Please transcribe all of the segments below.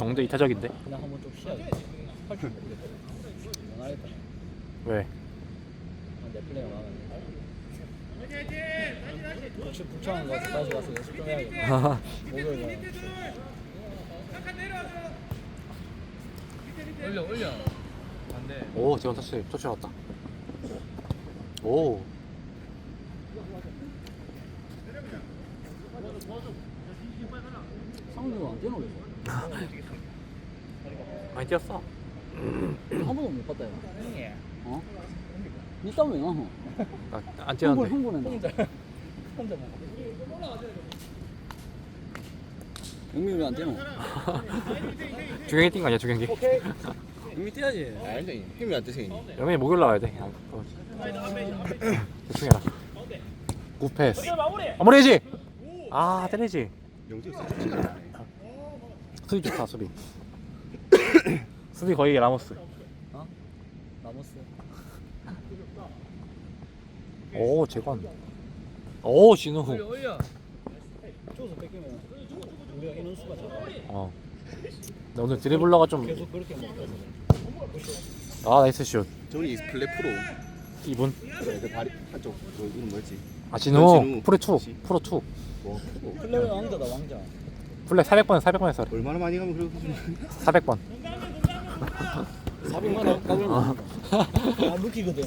영대 이타적인데? 그냥 한번 좀 모르겠다. 원하겠다. 왜? 아, 내 플레이가 마음에 혹시 북창한 가서 다시 가서 연습 좀 해야겠다. 목요일 날. 올려 올려 안돼 오 재원 터치 터치 왔다 오 상훈이가 안 뛰노 그래서. 많이 뛰었어 한 번도 못 봤다 이거. 어? 니 싸움 왜 나노? 나, 안 흥분 뛰었는데 흥분해. 혼자 혼자 먹어. 영민 왜안 뛰노? 주경이 뛴거 아니야 주경이 영민 뛰어야지. 아닌데 힘이 안 되세요 영민이 목요일 나와야 돼 아, 그거. 대충 해라 굿패스 마무리해지 아 때리지. 영재 수비 좋다 수비. 수비 거의 라모스. 어? 라모스. 오 재관. 오 진우 올려 쪼서 뺏기면 우리가 인원수가 작아. 어. 근데 오늘 드리블러가 좀 계속 그렇게 먹어서. 아. 나이스 슛. 저기 블랙 프로. 2분? 그 다리 한쪽. 그 이름 뭐였지 아 진우 진우. 프로 2 그렇지. 프로 2뭐 프로 플레이 왕자다 왕자. 플랫 400번 400번 했어 얼마나 많이 가면 그렇게 좀 400번 400만 원 까불면 안. 아 루키거든.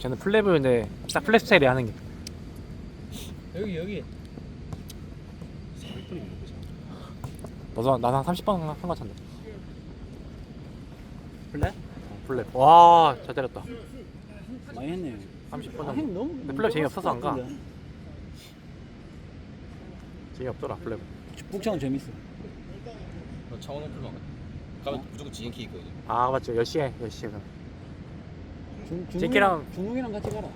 쟤는 플랩을 딱 플랩 스타일이 하는 게 여기 여기. 너도 나랑 30번 한거 같은데 플레이? 플랩 와잘 때렸다. 많이 했네. 30번 아, 정도. 힘 너무. 근데 플레이 재미없어서 안 가. 재미없더라 플랩 북창은 재밌어. 너 창원 오픈만 가면 무조건 GNK 있거든. 아 맞죠. 10시에 10시에 그럼 중, 잭키랑- 중국이랑 같이 가라.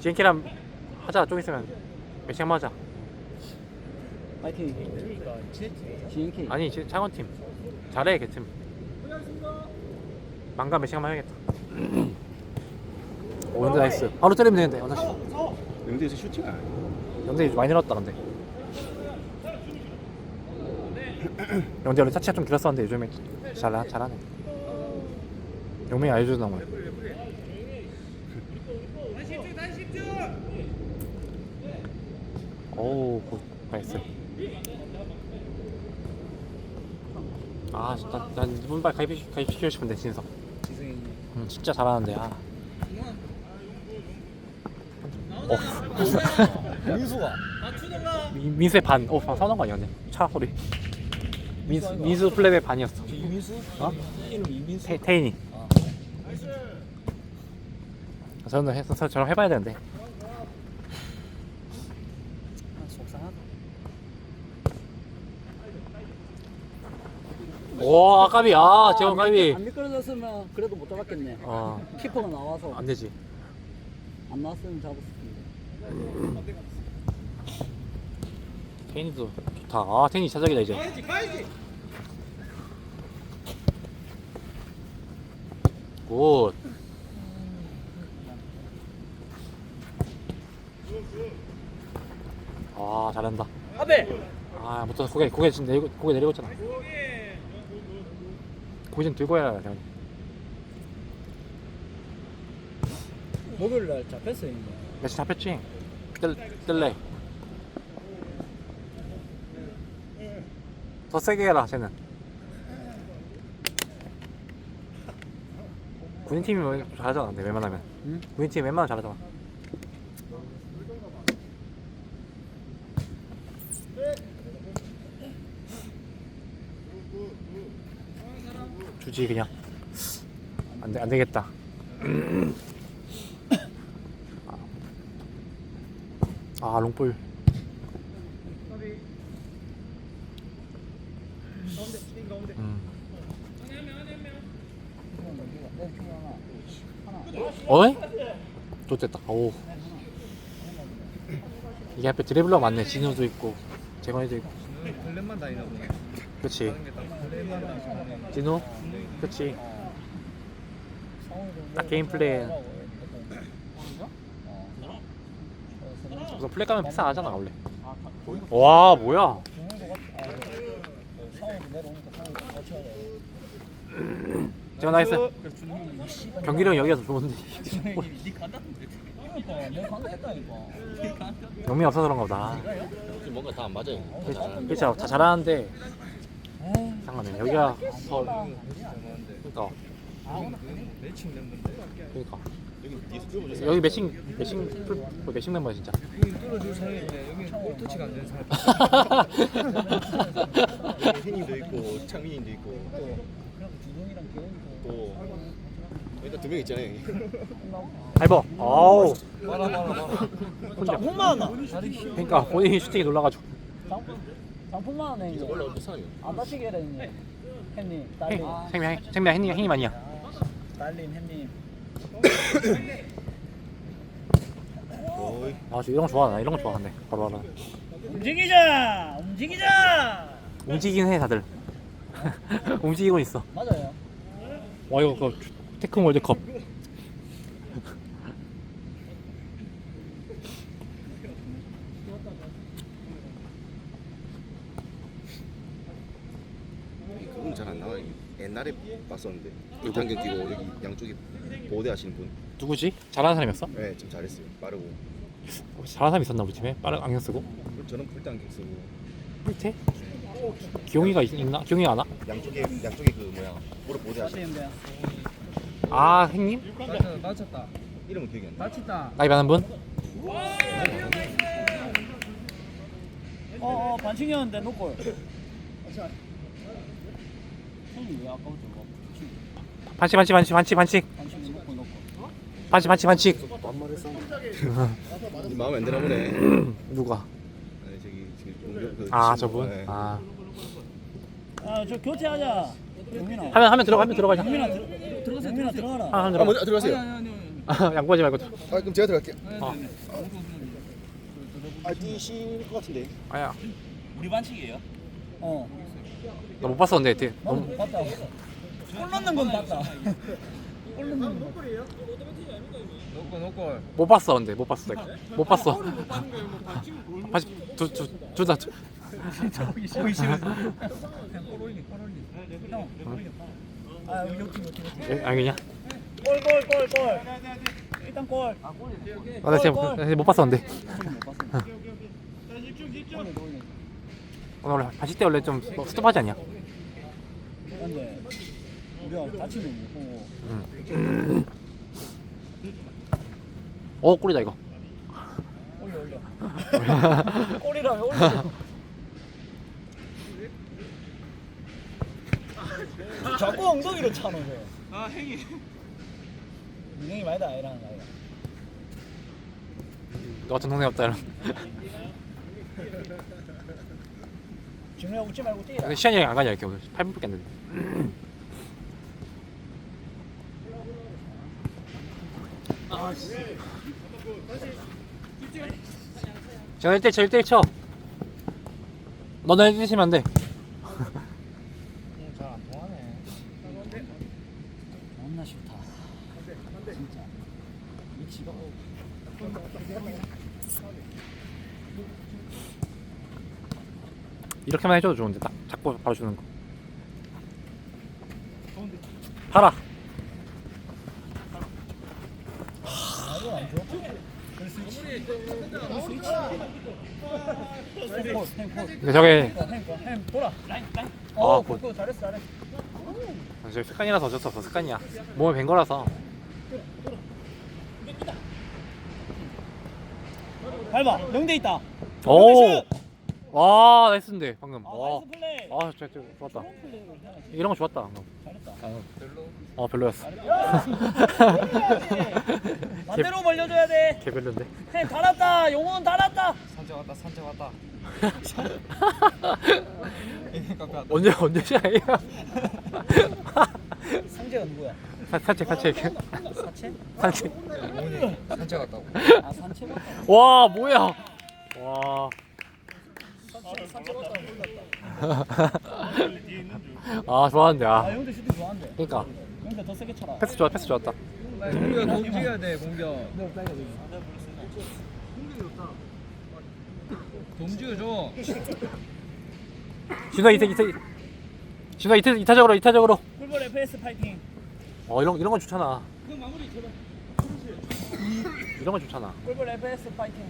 GNK랑 하자. 좀 있으면. 몇 시간 하자. 파이팅. GNK. 아니 지- 창원팀. 잘해 걔팀 망가 몇 시간만 해야겠다. 오 연대 나이스. 바로 때리면 되는데 연다씨. 영재에서 슈팅 안 해. 연대 많이 늘었다 근데. 연대 원래 차치가 좀 길었었는데 요즘에 잘, 잘하네. 용명이 알려주는 거야. 오우 굿 나이스. 아 진짜. 난 이분 빨리 가입, 가입시키고 싶은데 진석. 음, 진짜 잘하는데 아 어. 민수가. 민- 민수의 반. 어, 방 사는 거 아니었네. 차 소리. 민수, 민수 플랩의 반이었어. 이민수? 어? 이름 이민수. 테, 태인이. 아. 저는 해서 저처럼 해봐야 되는데. 아, 속상하다. 오, 아까비. 아, 재원 까비. 안 미끄러졌으면 그래도 못 잡았겠네. 어, 키퍼가 나와서 안 되지. 안 나왔으면 잡았을 텐데. 태인이도 좋다. 아, 태인이 차적이다 이제. 굿. 아, 잘한다. 아, 못해 고개 고개 지금 내리고 고개 내리고 있잖아. 고 개좀 들고 해라, 형. 목요일 날 잡혔어 이제. 매치 잡혔지? 뜰, 뜰래. 더 세게 해라, 쟤는. 군인 팀이 뭐 잘하잖아, 근데 웬만하면. 응? 군인 팀이 웬만하면 잘하잖아. 주지, 그냥. 안, 돼, 안 되겠다. 아 롱볼 음. 어이? 좋됐다 오 이게 앞에 드리블러 많네 진우도 있고 재건이도 있고 블랙만 다니나 보네 그치 진우 그치 딱 게임 플레이. 우선 플레이 가면 패스 안 하잖아 원래. 와 뭐야? 제가 나이스. 경기력 여기가 더 좋은데. 간다했다니까. 영미 없어서 그런가 보다. 뭔가 다 안 맞아요. 그렇죠. 다 잘하는데 상관없네. 여기가 더 그러니까. 그러니까 여기 매칭 매칭 풀- 뭐 매칭 멤버 진짜. 여기 뚫어줄 사이인데 여기 볼터치가 안 되는 사람. 혜님도 있고 창민이도 있고 또 일단 두명 있잖아요. 알버. 아우. 봐라 봐라 봐라. 혼자. 장품만 하나. 그러니까 본인이 슈팅이 놀라가지고. 장품만 하네 이제. 원래 어떤 사람이에요? 안 다치게 해라. 햄님, 행- 딸님, 생명 생명 행님 행님 아니야. 딸님. 거의 아, 저 이런 거 좋아. 나 이런 거 좋아하는데. 바로 바로. 움직이자, 움직이자. 움직이긴 해 다들. 움직이고 있어. 맞아요. 와 이거 그 테큰 월드컵. 그분 잘 안 나와요. 옛날에 봤었는데 불탄경 끼고 여기 양쪽에 보대 하시는 분. 누구지? 잘하는 사람이었어? 네, 좀 잘했어요. 빠르고. 혹시 잘하는 사람 있었나 우리 팀에? 빠른 안경 쓰고. 저는 불탄경 쓰고 밑에? 기용이가 있, 있나? 기용이가 안 와? 양쪽에 양쪽에 그 뭐야 오래 보대 하시는 다치는데. 아 행님? 맞췄다 맞췄다. 이름은 기억이 안 나. 다쳤다. 나이 많은 분? 어, 어, 반칙이었는데 노골. 형님 왜 아까부터 뭐 반칙 반칙 반칙 반칙 반칙. 반칙 반칙 반칙. 이 마음에 안 드나 보네. 누가? 아니 저기 지금 공격 그 아 친구. 저분? 네. 아 아, 저 교체하자. 영민아. 하면 하면 들어가 하면 들어가자. 영민아 들- 들어가세요. 영민아 들어가라. 아, 하면 아 들어가. 먼저 들어가세요. 아, 양보하지 말고. 들어. 아 그럼 제가 들어갈게요. 어. 아 뛰실 것 같은데. 아야. 우리 반칙이에요? 어. 나 못 봤었는데 되게 나도 너무 봤다. 골 넣는 건 봤다. 골 넣는 건. 노골 노골. 못 봤어 근데 못 봤어 내가. 못 봤어. 반칙 두두두다 보기 싫어. 보기 싫어. 골 올리, 골 올리. 형, 올리겠다. 아, 여기 여기 여기. 여기. 알겠냐? 골, 골, 골, 골. 일단 골. 아, 골. 아, 나 진짜 나 진짜 못 봤어. 오늘 원래 반칙 때 원래 좀뭐 스톱하지 않냐? 근데 우리가 다치면 못 보고. 응. 어 꿀이다 이거. 올려, 올려. 골이라며 올려. 자꾸 엉덩이로 차는 거야. 아, 행이. 민영이 말도 아니라는 거야. 너 같은 동생 없다 이런. 준우야 웃지 말고 뛰라. 근데 시간이 안 가냐 이렇게 오늘 8분밖에 안 됐네. 제가 1대1 쳐 1대1 쳐. 너는 1대1 치면 안 돼. 잘안 통하네. 너무나 싫다. 진짜. 위치가. 이렇게만 해줘도 좋은데 딱 잡고 바로 주는 거. 팔아. 근데 저게 햄. 아, 그거 잘했어, 잘했어. 저 습관이라서 어쩔 수 없어 습관이야. 몸에 밴 거라서. 밟아, 영대 있다. 오. 와 나이스인데 방금. 아, 와. 나이스 플레이. 아 진짜 진짜 좋았다. 좋은. 이런 거 좋았다 방금. 잘했다. 어 별로였어. 반대로 벌려줘야 돼. 개별로인데. 햄 달았다. 용훈 달았다. 산책 왔다 산책 왔다. 언제 언제 시작이야? 상재가 누구야? 사- 산책 산책 사채? 산책. 산책 왔다고. 아, 산채 맞다. 와 뭐야? 와. 아 좋았는데 아, 아. 영대 슈팅 좋아한대. 그러니까 영대 더 세게 쳐라. 패스 좋아 패스 좋았다. 공격 동지해야 돼 공격. 동지가 줘. 진호 이타 이타 진호 이타 이타적으로 이타적으로 꿀벌 FS 파이팅. 어 이런 이런 건 좋잖아 그 마무리 제발. 이런 건 좋잖아 꿀벌 FS 파이팅.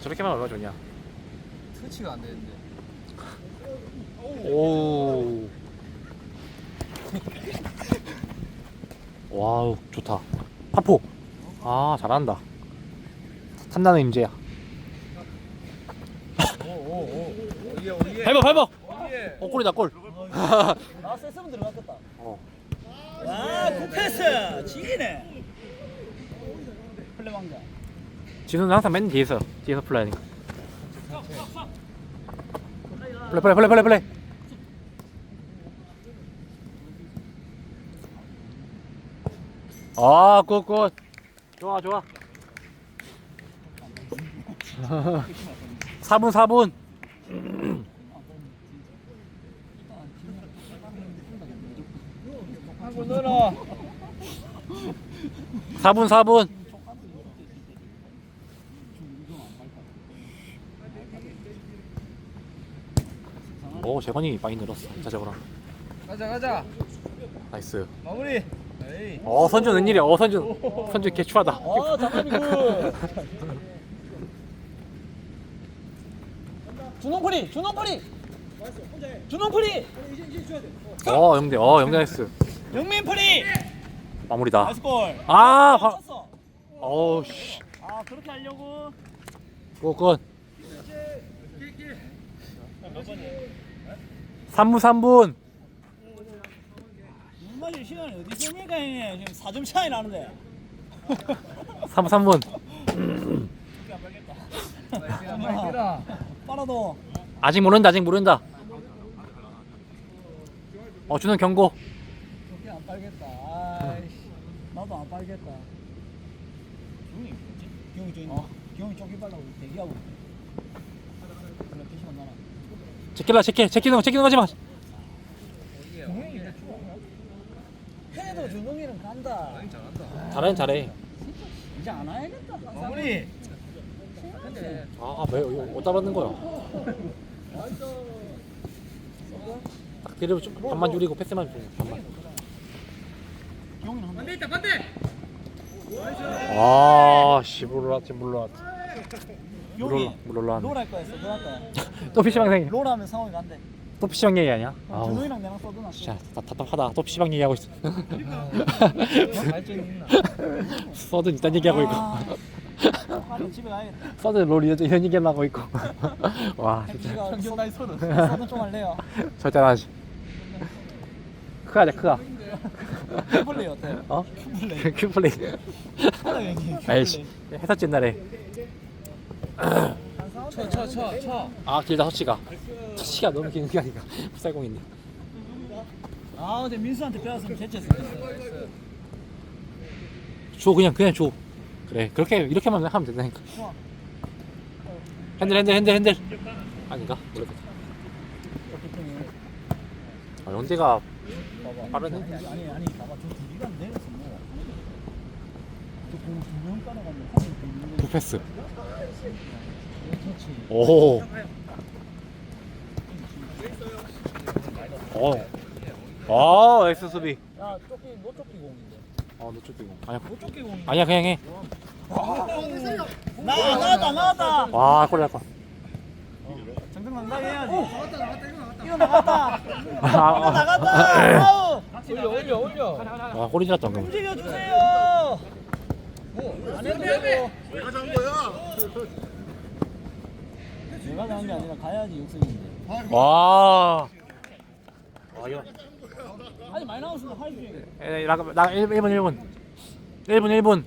저렇게만 얼마나 좋냐 터치가 안 되는데. 오 와우 좋다 파포 아 잘한다 탐나는 임재야 오오오. 오예. 어 골이다 골아 셌으면 들어갔겠다. 어. 와 쿠페스 지기네. 플레 왕자. 진호는 항상 맨 뒤에서 뒤에서 플레이하니까 플레이 플레이 플레이 플레이 플레이 아, 굿굿. 좋아, 좋아. 4분, 4분. 한골 넣어라. 4분, 4분. 오, 재건이 많이 늘었어. 자적으로. 가자 가자. 나이스. 마무리. 에이. 어, 선준 웬일이야. 어, 선준. 선준 개추하다. 어 잠깐이 굿. 준홍프리 준홍프리. 준홍프리. 어, 영대. 어, 영대 나이스. 영민프리. 마무리다. 나이스 골. 아, 바... 쳤어. 어우, 씨. 아 그렇게 하려고. 굿굿. 3분, 3분. 얼마나 시간이 어디 있습니까 형님? 지금 4점 차이 나는데. 3분, 3분. 빨라. 빨라도. 아직 모른다, 아직 모른다. 어, 주는 경고. 저게 안 빨겠다. 아이씨. 나도 안 빨겠다. 기용이 뭐지? 기용이 저 있나? 기용이 저기 빨라고 대기하고. 그래 대시만 나나. 제킬라, 제킬, 제키는 거, 제키는 거지 마. 죽어. 해도 준동이는 간다. 잘해, 잘해. 이제 안 와야겠다. 마무리. 근데 아, 왜, 이거 어디다 받는 거야? 딱 뒤를 좀 반만 줄이고 패스만 좀 반만. 반대 있다 아, 씨, 몰랐지, 몰랐 지. 기용이 물올라, 물올라. 롤할 거였어. 롤할 거야. 또 PC방 얘기, 롤하면 상황이. 또 PC방 얘기 아니야? 아우, 준동이랑 내랑 써도 나. 진짜 다- 답답하다. 또 PC방 얘기하고 있어. 발전이 있나? 서든 이딴 얘기하고 있고. 빨리 집에 가야겠다. 서든 롤 이런 이런 얘기하고 있고. 와, 진짜. 평균 나이 서든. 서든 좀 할래요. 절대 안 하지. 크하자, 크하. 큐플레이 어때? 어? 큐플레이. 큐플레이. 하나 얘기해. 아이씨, 했었지 옛날에. 쳐 쳐 쳐 아, 길다 서치가. 서치가 너무 긴게 아닌가. 풋살공인데. 아 근데 민수한테 배웠으면 개체했어. 줘 그냥 그냥 줘. 그래 그렇게 이렇게만 하면 된다니까. 핸들 핸들 핸들 핸들. 아닌가? 모르겠다. 아, 영재가 빠르네. 아니 아니 봐봐 저 둘이가 내렸어 뭐. 저공 두명 따라가면 한명 공. 부 패스. 오. 어. 아, 엑스 수비. 야 쪼끼 너 쪼끼 공인데. 아, 너 쫓기고. 아니야. 너 쪼끼 공. 아니야, 그냥 해. 나 나왔다 나왔다. 와, 골날 거. 정정 당당히 해야지. 이거 나갔다. 이거 아, 아. 나갔다. 올려 올려 올려 아, 골이 났다. 움직여 주세요. 안 해도 되고. 내가 잡은 거야. 내가 나온 게 아니라 가야지 육승인데. 와. 와, 이거. 아니 많이 나왔으면 있어. 에, 나, 나 1, 1분 1분 1분 1분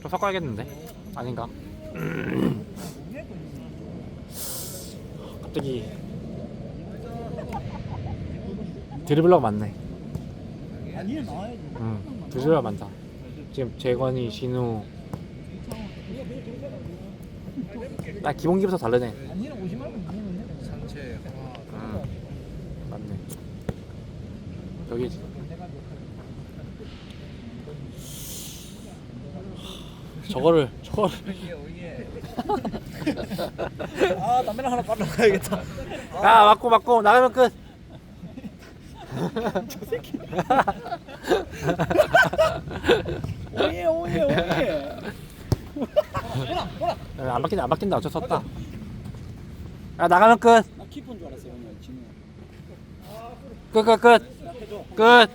좀 섞어야겠는데 아닌가 갑자기 드리블러가 많네 아니 나와야지. 응 드리블러가 많다 지금 재관이 진우. 나 기본기부터 다르네. 산채 아 맞네. 여기 저거를 저거를. 아 담배나 하나 빨라 가야겠다. 아 맞고 맞고. 나가면 끝. 오예 오예 오예. 야, 안 바뀐다 안 바뀐다 어쩔 수 없다. 야 나가면 끝. 나 키퍼인 줄 알았어요 오늘 진우. 끝 끝 끝. 끝.